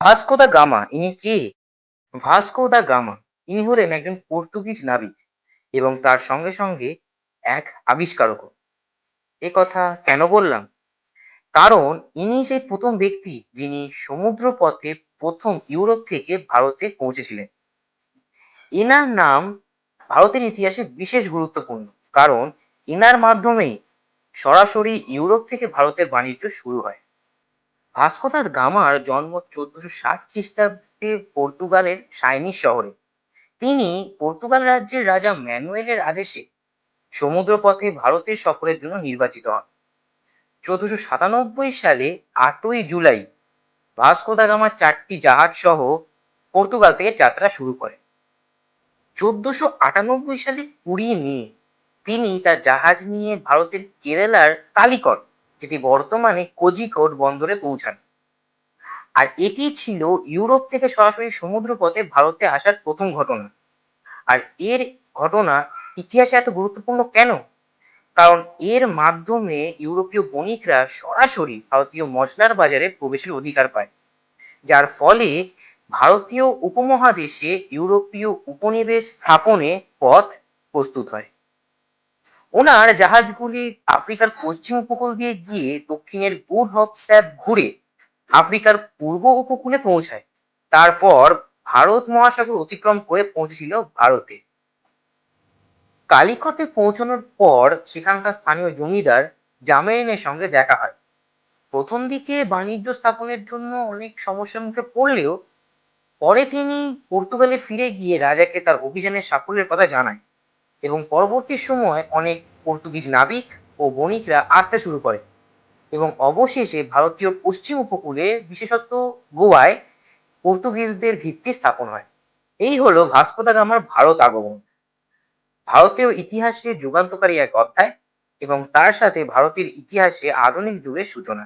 Vasco da Gama, ইনি কে? Vasco da Gama, ইনি হলেন একজন পর্তুগিজ নাবিক এবং তার সঙ্গে সঙ্গে এক আবিষ্কারকও। এ কথা কেন বললাম? কারণ ইনি সেই প্রথম ব্যক্তি যিনি সমুদ্র পথে প্রথম ইউরোপ থেকে ভারতে পৌঁছেছিলেন। এনার নাম ভারতের ইতিহাসে বিশেষ গুরুত্বপূর্ণ, কারণ এনার মাধ্যমেই সরাসরি ইউরোপ থেকে ভারতের বাণিজ্য শুরু হয়। ভাস্কো দা গামার জন্ম চোদ্দশো ষাট খ্রিস্টাব্দে পর্তুগালের সাইনিস শহরে। তিনি পর্তুগাল রাজ্যের রাজা ম্যানুয়েলের আদেশে সমুদ্রপথে ভারতের সফরের জন্য নির্বাচিত হন। চোদ্দশো সাতানব্বই সালে আটই জুলাই ভাস্কো দা গামা চারটি জাহাজ সহ পর্তুগাল থেকে যাত্রা শুরু করেন। চোদ্দশো আটানব্বই সালে কুড়ি মে তিনি তার জাহাজ নিয়ে ভারতের কেরালার কালিকট যেটি বর্তমানে কোজিকোড বন্দরে পৌঁছান। আর এটি ছিল ইউরোপ থেকে সরাসরি সমুদ্রপথে ভারতে আসার প্রথম ঘটনা। আর এর ঘটনা ইতিহাসে এত গুরুত্বপূর্ণ কেন? কারণ এর মাধ্যমে ইউরোপীয় বণিকরা সরাসরি ভারতীয় মশলার বাজারে প্রবেশের অধিকার পায়। যার ফলে ভারতীয় উপমহাদেশে ইউরোপীয় উপনিবেশ স্থাপনে পথ প্রস্তুত হয়। ওনার জাহাজগুলি আফ্রিকার পশ্চিম উপকূল দিয়ে গিয়ে দক্ষিণের গুড হপ স্যাপ ঘুরে আফ্রিকার পূর্ব উপকূলে পৌঁছায়। তারপর ভারত মহাসাগর অতিক্রম করে পৌঁছেছিল ভারতে। কালিকটে পৌঁছানোর পর সেখানকার স্থানীয় জমিদার জামেরিনের সঙ্গে দেখা হয়। প্রথম দিকে বাণিজ্য স্থাপনের জন্য অনেক সমস্যার মুখে পড়লেও পরে তিনি পর্তুগালে ফিরে গিয়ে রাজাকে তার অভিযানের সাফল্যের কথা জানায়। এবং পরবর্তী সময় অনেক পর্তুগিজ নাবিক ও বণিকরা আসতে শুরু করে এবং অবশেষে ভারতীয় পশ্চিম উপকূলে, বিশেষত গোয়ায়, পর্তুগিজদের ভিত্তি স্থাপন হয়। এই হলো ভাস্কো দা গামার ভারত আগমন। ভারতীয় ইতিহাসে যুগান্তকারী এক অধ্যায় এবং তার সাথে ভারতের ইতিহাসে আধুনিক যুগের সূচনা।